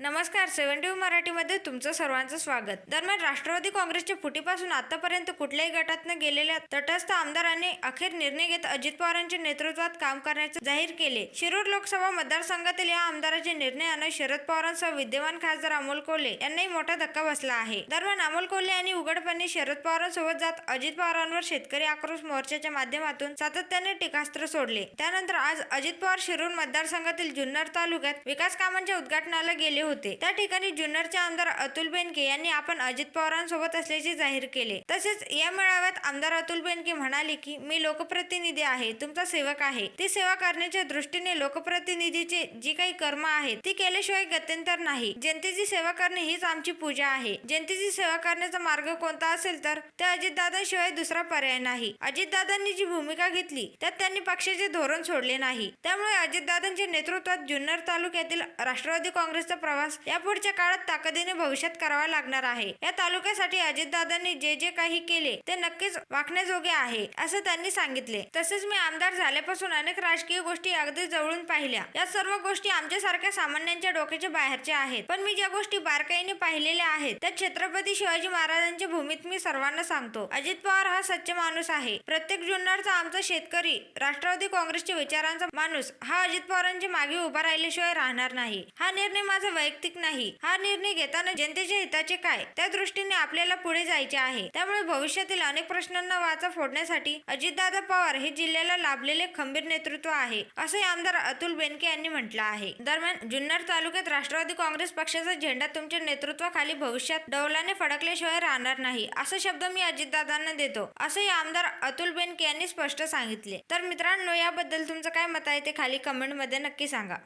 नमस्कार seventy T मराठीमध्ये तुमचं सर्वांचं स्वागत. दरम्यान राष्ट्रवादी काँग्रेसच्या फुटीपासून आतापर्यंत कुठल्याही गटातनं गेलेल्या तटस्थ आमदारांनी अखेर निर्णय घेत अजित पवारांच्या नेतृत्वात काम करण्याचे जाहीर केले. शिरूर लोकसभा मतदारसंघातील या आमदाराच्या निर्णयानं शरद पवारांसह विद्यमान खासदार अमोल कोल्हे यांनाही मोठा धक्का बसला आहे. दरम्यान अमोल कोल्हे यांनी उघडपणे शरद पवारांसोबत जात अजित पवारांवर शेतकरी आक्रोश मोर्चाच्या माध्यमातून सातत्याने टीकास्त्र सोडले. त्यानंतर आज अजित पवार शिरूर मतदारसंघातील जुन्नर तालुक्यात विकास कामांच्या उद्घाटनाला गेले होते. त्या ठिकाणी जुन्नरचे आमदार अतुल बेनके यांनी आपण अजित पवारांसोबत असल्याचे जाहीर केले. तसेच या मेळाव्यात आमदार अतुल बेनके म्हणाले की मी लोकप्रतिनिधी आहे तुमचा सेवक आहे. ती सेवा करण्याच्या दृष्टीने लोकप्रतिनिधीचे जी काही कर्म आहेत ती केल्याशिवाय गत्यंतर नाही. जनतेची सेवा करणे हीच आमची पूजा आहे. जनतेची सेवा करण्याचा मार्ग कोणता असेल तर त्या अजितदादांशिवाय दुसरा पर्याय नाही. अजितदादांनी जी भूमिका घेतली त्यात त्यांनी पक्षाचे धोरण सोडले नाही. त्यामुळे अजितदादांच्या नेतृत्वात जुन्नर तालुक्यातील राष्ट्रवादी काँग्रेसचा प्रवास यापुढच्या काळात ताकदीने भविष्यात करावा लागणार आहे. या तालुक्यासाठी अजितदादांनी जे जे काही केले ते नक्कीच वाखण्याजोगे आहे असं त्यांनी सांगितले. तसेच मी आमदार झाल्यापासून अनेक राजकीय गोष्टी अगदी जवळून पाहिल्या. या सर्व गोष्टी आमच्यासारख्या सामान्यांच्या डोक्याच्या बाहेरच्या आहेत. पण मी ज्या गोष्टी बारकाईने पाहिलेल्या आहेत त्या छत्रपती शिवाजी महाराजांच्या भूमीत मी सर्वांना सांगतो. अजित पवार हा सच्च माणूस आहे. प्रत्येक जुन्नरचा आमचा शेतकरी राष्ट्रवादी काँग्रेसच्या विचारांचा माणूस हा अजित पवारांच्या मागे उभा राहिल्याशिवाय राहणार नाही. हा निर्णय माझा वैयक्तिक नाही. हा निर्णय घेताना जनतेच्या हिताचे काय? त्या दृष्टीने आपल्याला पुढे जायचे आहे. त्यामुळे भविष्यातील अनेक प्रश्नांना वाचा फोडण्यासाठी अजितदादा पवार हे जिल्ह्याला लाभलेले खंबीर नेतृत्व आहे असे आमदार अतुल बेनके यांनी म्हटलं आहे. दरम्यान जुन्नर तालुक्यात राष्ट्रवादी काँग्रेस पक्षाचा झेंडा तुमच्या नेतृत्वाखाली भविष्यात डौलाने फडकल्याशिवाय राहणार नाही असा शब्द मी अजितदादांना देतो असंही आमदार अतुल बेनके यांनी स्पष्ट सांगितले. तर मित्रांनो याबद्दल तुमचं काय मत आहे ते खाली कमेंटमध्ये नक्की सांगा.